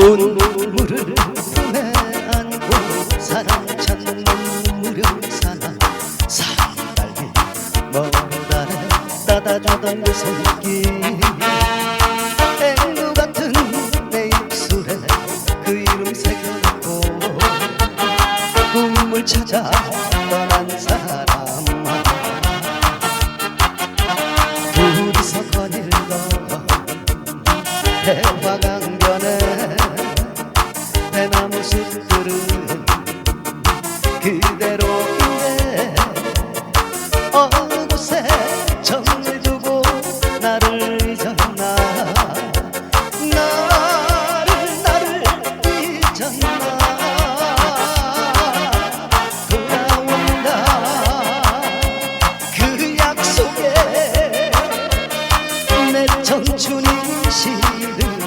온물을 품에 안고 사랑 찾는 무령사나 산달리 먼 달에 따다다던 그 손길 찾아 떠난 내 청춘이 시들